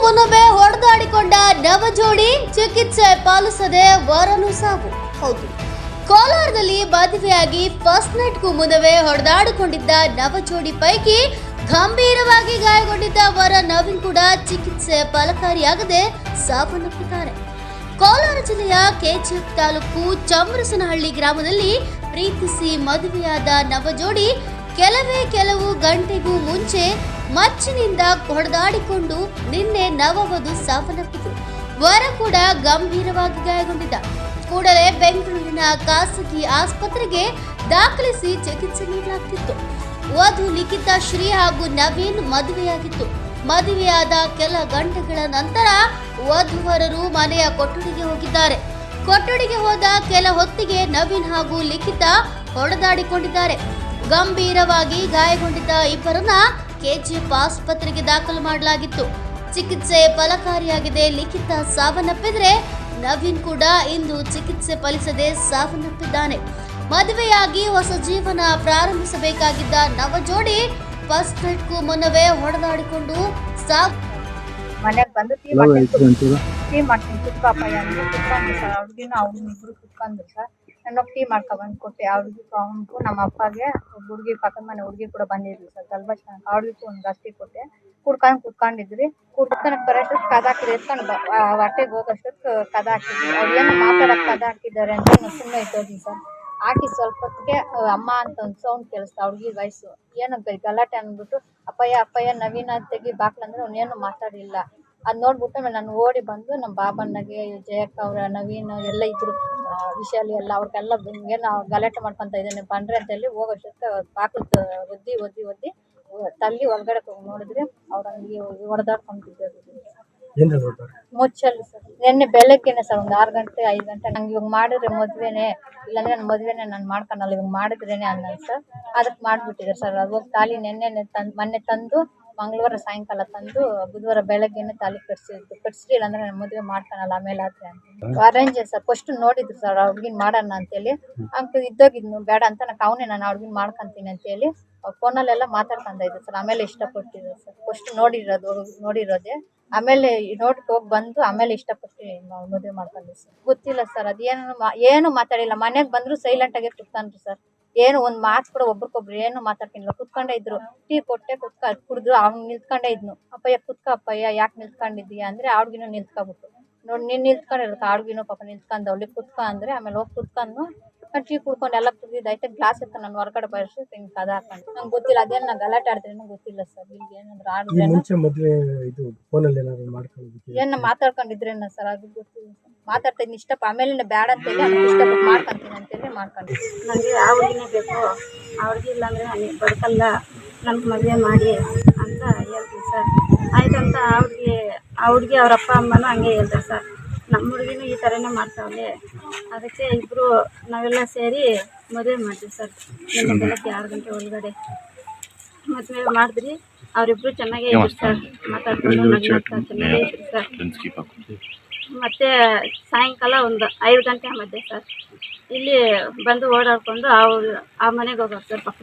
ಮುನ್ನವೇ ಹೊಡೆದಾಡಿಕೊಂಡ ನವ ಜೋಡಿ ಚಿಕಿತ್ಸೆ ಪಾಲಿಸದೆ ವರನು ಸಾವು. ಹೌದು. ಕೋಲಾರದಲ್ಲಿ ಮದುವೆಯಾಗಿ ಫಸ್ಟ್ ನೈಟ್ಗೂ ಮುನ್ನವೇ ಹೊಡೆದಾಡಿಕೊಂಡಿದ್ದ ನವ ಜೋಡಿ ಪೈಕಿ ಗಂಭೀರವಾಗಿ ಗಾಯಗೊಂಡಿದ್ದ ವರ ನವೀನ್ ಕೂಡ ಚಿಕಿತ್ಸೆ ಫಲಕಾರಿಯಾಗದೆ ಸಾವನ್ನಪ್ಪಿದ್ದಾರೆ. ಕೋಲಾರ ಜಿಲ್ಲೆಯ ಕೆಜಿಎಫ್ ತಾಲೂಕು ಚಮರಸನಹಳ್ಳಿ ಗ್ರಾಮದಲ್ಲಿ ಪ್ರೀತಿಸಿ ಮದುವೆಯಾದ ನವಜೋಡಿ ಕೆಲವೇ ಕೆಲವು ಗಂಟೆಗೂ ಮುಂಚೆ ಮಚ್ಚಿನಿಂದ ಹೊಡೆದಾಡಿಕೊಂಡು ನಿನ್ನೆ ನವವಧು ಸಾವನ್ನಪ್ಪಿತು ವರ ಕೂಡ ಗಂಭೀರವಾಗಿ ಗಾಯಗೊಂಡಿದ್ದ. ಕೂಡಲೇ ಬೆಂಗಳೂರಿನ ಖಾಸಗಿ ಆಸ್ಪತ್ರೆಗೆ ದಾಖಲಿಸಿ ಚಿಕಿತ್ಸೆ ನೀಡಲಾಗ್ತಿತ್ತು. ವಧು ಲಿಖಿತ ಶ್ರೀ ಹಾಗೂ ನವೀನ್ ಮದುವೆಯಾಗಿತ್ತು. ಮದುವೆಯಾದ ಕೆಲ ಗಂಟೆಗಳ ನಂತರ ವಧುವರರು ಮನೆಯ ಕೊಠಡಿಗೆ ಹೋಗಿದ್ದಾರೆ. ಕೊಠಡಿಗೆ ಹೋದ ಕೆಲ ಹೊತ್ತಿಗೆ ನವೀನ್ ಹಾಗೂ ಲಿಖಿತ ಹೊಡೆದಾಡಿಕೊಂಡಿದ್ದಾರೆ. ಗಂಭೀರವಾಗಿ ಗಾಯಗೊಂಡಿದ್ದ ಇಬ್ಬರನ್ನ ಕೆಜಿಎಫ್ ಆಸ್ಪತ್ರೆಗೆ ದಾಖಲು ಮಾಡಲಾಗಿತ್ತು. ಚಿಕಿತ್ಸೆ ಫಲಕಾರಿಯಾಗಿದೆ. ಲಿಖಿತ ಸಾವನ್ನಪ್ಪಿದ್ರೆ ನವೀನ್ ಕೂಡ ಇಂದು ಚಿಕಿತ್ಸೆ ಫಲಿಸದೆ ಸಾವನ್ನಪ್ಪಿದ್ದಾನೆ. ಮದುವೆಯಾಗಿ ಹೊಸ ಜೀವನ ಪ್ರಾರಂಭಿಸಬೇಕಾಗಿದ್ದ ನವ ಜೋಡಿ ಫಸ್ಟ್ ನೈಟ್ಗೂ ಮುನ್ನವೇ ಹೊಡೆದಾಡಿಕೊಂಡು ಸಾವು ಮನೆಗೆ ಬಂದು ಟೀ ಮಾಡ್ತೀನಿ ಟೀ ಅವ್ರಿಗಿನ ಅವ್ರನ್ನ ಇಬ್ರು ಕುತ್ಕೊಂಡ್ರು ಸರ್. ನಾನು ಟೀ ಮಾಡ್ಕೊಂಡ್ಬಂದು ಬಂದು ಕೊಟ್ಟೆ ಅವ್ರಿಗೂ ಅವನಿಗೂ ನಮ್ಮ ಅಪ್ಪಗೆ ಹುಡುಗಿ ಪಕ್ಕದ ಮನೆ ಹುಡುಗಿ ಕೂಡ ಬಂದಿದ್ವಿ ಸರ್ ಸ್ವಲ್ಪ ಚೆನ್ನಾಗಿ ಒಂದು ಅಷ್ಟಿ ಕೊಟ್ಟೆ. ಕುಡ್ಕೊಂಡು ಕುತ್ಕೊಂಡಿದ್ರಿ ಕುಡ್ಕೊಂಡು ಬರೋಷ್ಟೊತ್ತು ಕದ ಹಾಕಿದ್ರೆ ಎತ್ಕೊಂಡು ಹೊಟ್ಟೆಗೆ ಹೋಗೋಷ್ಟೊತ್ತು ಕದ ಹಾಕಿದ್ವಿ. ಅವ್ರು ಏನು ಮಾತಾಡಕ್ ಕದ ಹಾಕಿದ್ದಾರೆ ಅಂತ ನಾನು ಸುಮ್ಮನೆ ಇಟ್ಟೋದ್ವಿ ಸರ್. ಹಾಕಿ ಸ್ವಲ್ಪ ಹೊತ್ತಿಗೆ ಅಮ್ಮ ಅಂತ ಒಂದು ಸೌಂಡ್ ಕೇಳಿಸ್ತಾ, ಹುಡುಗಿ ವಯಸ್ಸು. ಏನೋ ಗಲಾಟೆ ಅಂದ್ಬಿಟ್ಟು, ಅಪ್ಪಯ್ಯ ಅಪ್ಪಯ್ಯ, ನವೀನ ತೆಗಿ ಬಾಕ್ಲಂದ್ರೆ ಅವನೇನು ಮಾತಾಡಿಲ್ಲ. ಅದ್ ನೋಡ್ಬಿಟ್ಟು ಆಮೇಲೆ ನಾನು ಓಡಿ ಬಂದು ನಮ್ಮ ಬಾಬಣ್ಣಗೆ ಜಯಕ್ಕ ಅವ್ರ ನವೀನ್ ಎಲ್ಲ ಇದ್ರು ಆ, ವಿಶಾಲಿ ಎಲ್ಲ ಅವ್ರಿಗೆಲ್ಲ ಏನೋ ಗಲಾಟೆ ಮಾಡ್ಕೊಂತ ಇದ್ದೇನೆ ಬಂದ್ರೆ ಅಂತ ಹೇಳಿ ಹೋಗೋಷ್ಟಕ್ಕೆ ಬಾಕ್ಲು ಒದ್ದಿ ಒದ್ದಿ ಒದ್ದಿ ತಲ್ಲಿ ಒಳಗಡೆ ನೋಡಿದ್ರೆ ಅವ್ರ ಹಂಗೆ ಹೊಡೆದಾಡ್ಕೊಂತಿದ್ದಾರೆ. ಮುಚ್ಚಲ್ಲಿ ಸರ್. ನಿನ್ನೆ ಬೆಳಗ್ಗೆನೆ ಸರ್ ಒಂದು ಆರು ಗಂಟೆ ಐದು ಗಂಟೆ ನಂಗೆ ಇವಾಗ ಮಾಡಿದ್ರೆ ಮದ್ವೆನೆ ಇಲ್ಲಾಂದ್ರೆ ನನ್ನ ಮದ್ವೆನೆ ನಾನು ಮಾಡ್ಕೊಳಲ್ಲ ಇವಾಗ ಮಾಡಿದ್ರೇನೆ ಅನ್ನ ಸರ್. ಅದಕ್ಕೆ ಮಾಡ್ಬಿಟ್ಟಿದ್ದಾರೆ ಸರ್. ಅದು ಹೋಗಿ ತಾಲಿ ನೆನ್ನೆ ತಂದು ಮೊನ್ನೆ ತಂದು ಮಂಗಳವಾರ ಸಾಯಂಕಾಲ ತಂದು ಬುಧವಾರ ಬೆಳಗ್ಗೆನೆ ತಾಲಿ ಕಟ್ಸಿದ್ದು ಕಟ್ಸ್ರಿ ಅಂದ್ರೆ ನಾನು ಮದುವೆ ಮಾಡ್ಕೊಳಲ್ಲ ಆಮೇಲೆ ಆದ್ರೆ ಅಂತ ಅರೇಂಜ್ ಸರ್ ಫಸ್ಟ್ ನೋಡಿದ್ರು ಸರ್ ಹುಡ್ಗಿನ್ ಮಾಡೋಣ ಅಂತೇಳಿ ಅಂಕ ಇದ್ದೋಗಿದ್ನು ಬೇಡ ಅಂತ ನಾನು ಅವನೇ ನಾನು ಹುಡ್ಗಿನ್ ಮಾಡ್ಕೊಂತೀನಿ ಅಂತೇಳಿ ಫೋನಲ್ಲೆಲ್ಲ ಮಾತಾಡ್ಕೊಂತ ಇದ್ದೆ ಸರ್ ಆಮೇಲೆ ಇಷ್ಟಪಟ್ಟಿದ್ರು ಸರ್ ಫಸ್ಟ್ ನೋಡಿರೋದು ನೋಡಿರೋದೆ. ಆಮೇಲೆ ನೋಡಕ್ ಹೋಗಿ ಬಂದು ಆಮೇಲೆ ಇಷ್ಟಪಟ್ಟು ನಾವು ಮದುವೆ ಮಾಡ್ಕೊಂಡ್ವಿ ಸರ್ ಗೊತ್ತಿಲ್ಲ ಸರ್ ಅದೇನು ಏನು ಮಾತಾಡಿಲ್ಲ. ಮನೆಗೆ ಬಂದ್ರು ಸೈಲೆಂಟ್ ಆಗಿ ಕುತ್ಕೊಂಡ್ರು ಸರ್ ಏನು ಒಂದ್ ಮಾತು ಕೂಡ ಒಬ್ರಿಗೊಬ್ರು ಏನು ಮಾತಾಡ್ತಿಲ್ಲ ಕುತ್ಕೊಂಡೇ ಇದ್ರು. ಟೀ ಕೊಟ್ಟೆ ಕುತ್ಕ ಕುಡಿದ್ರು ಅವ್ನು ನಿಲ್ತ್ಕೊಂಡೇ ಇದ್ನು. ಅಪ್ಪಯ್ಯ ಕುತ್ಕ ಅಪ್ಪಯ್ಯ ಯಾಕೆ ನಿಲ್ತ್ಕೊಂಡಿದ್ದೀಯಾ? ಅಂದ್ರೆ ಅವ್ರಿಗಿನೂ ನಿಲ್ತ್ಕೊಬಿಟ್ಟು ನೋಡಿ ನೀನ್ ನಿಲ್ತ್ಕೊಂಡಿರುತ್ತೆ ಅವ್ರಿಗಿನೂ ಪಾಪ ನಿಲ್ತ್ಕೊಂಡವ್ಲಿ ಕುತ್ಕ ಅಂದ್ರೆ ಆಮೇಲೆ ಹೋಗಿ ಕುತ್ಕೊಂಡು ಟೀ ಕುಡ್ಕೊಂಡು ಎಲ್ಲ ಐತೆ. ಗ್ಲಾಸ್ ಇತ್ತು ನಾನು ಹೊರಗಡೆ ಬರ್ಸಿ ಹಿಂಗೆ ಕದ ಹಾಕೊಂಡು. ನಂಗೆ ಗೊತ್ತಿಲ್ಲ. ಅದೇನು ನಾ ಗಲಾಟೆ ಆಡ್ತೀನಿ ಗೊತ್ತಿಲ್ಲ ಸರ್. ಇಲ್ಲಿ ಏನಂದ್ರೆ ಆಡಿದ್ರೆ ಏನ. ಮಾತಾಡ್ಕೊಂಡಿದ್ರೇನ ಸರ್? ಅದು ಗೊತ್ತಿಲ್ಲ ಮಾತಾಡ್ತೀನಿ ಇಷ್ಟಪ್ಪ. ಆಮೇಲೆ ಬೇಡ ಅಂತೇಳಿ ಇಷ್ಟಪಟ್ಟು ಮಾಡ್ಕೊಂತೀನಿ ಅಂತೇಳಿ ಮಾಡ್ಕೊಂಡಿದ್ದೀನಿ ನನಗೆ ಆ ಹುಡುಗಿನೇ ಬೇಕು ಆ ಹುಡುಗಿ ಇಲ್ಲಾಂದರೆ ನನಗೆ ಬದುಕಲ್ಲ ನನಗೆ ಮದುವೆ ಮಾಡಿ ಅಂತ ಹೇಳ್ತೀನಿ ಸರ್. ಆಯ್ತಂತ ಆ ಹುಡುಗಿ ಆ ಹುಡುಗಿ ಅವ್ರ ಅಪ್ಪ ಅಮ್ಮನೂ ಹಂಗೆ ಹೇಳ್ತಾರೆ ಸರ್. ನಮ್ಮ ಹುಡುಗಿನೂ ಈ ಥರನೇ ಮಾಡ್ತಾವಳೆ. ಅದಕ್ಕೆ ಇಬ್ಬರು ನಾವೆಲ್ಲ ಸೇರಿ ಮದುವೆ ಮಾಡ್ತೀವಿ ಸರ್. ನಿನ್ನೆ ಬೆಳಗ್ಗೆ ಆರು ಗಂಟೆ ಒಳಗಡೆ. ಮದುವೆ ಮಾಡಿದ್ರಿ. ಅವರಿಬ್ರು ಚೆನ್ನಾಗೇ ಇದ್ರು ಸರ್. ಮಾತಾಡ್ಕೊಂಡು ಚೆನ್ನಾಗೇ ಇದ್ರು ಸರ್. ಮತ್ತೆ ಸಾಯಂಕಾಲ ಒಂದು ಐದು ಗಂಟೆ ಮಧ್ಯೆ ಸರ್. ಇಲ್ಲಿ ಬಂದು ಓಡಾಡ್ಕೊಂಡು ಅವ್ರು ಆ ಮನೆಗೆ ಹೋಗಿ ಸರ್ ಪಕ್ಕದ